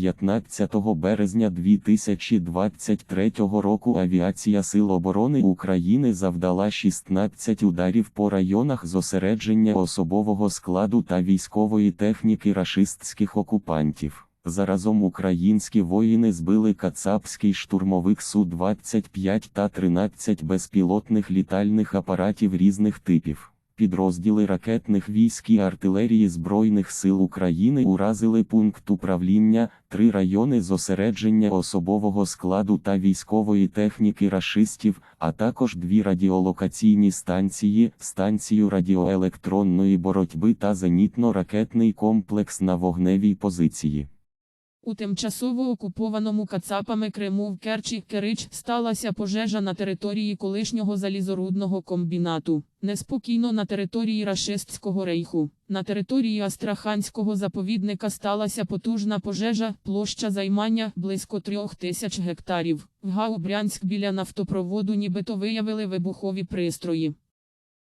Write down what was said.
15 березня 2023 року авіація Сил оборони України завдала 16 ударів по районах зосередження особового складу та військової техніки рашистських окупантів. Заразом українські воїни збили кацапський штурмовик Су-25 та 13 безпілотних літальних апаратів різних типів. Підрозділи ракетних військ і артилерії Збройних сил України уразили пункт управління, три райони зосередження особового складу та військової техніки рашистів, а також дві радіолокаційні станції, станцію радіоелектронної боротьби та зенітно-ракетний комплекс на вогневій позиції. У тимчасово окупованому Кацапами Криму в Керчі Керич сталася пожежа на території колишнього залізорудного комбінату. Неспокійно на території Рашистського рейху. На території Астраханського заповідника сталася потужна пожежа, площа займання близько трьох тисяч гектарів. В ГАУ Брянськ біля нафтопроводу нібито виявили вибухові пристрої.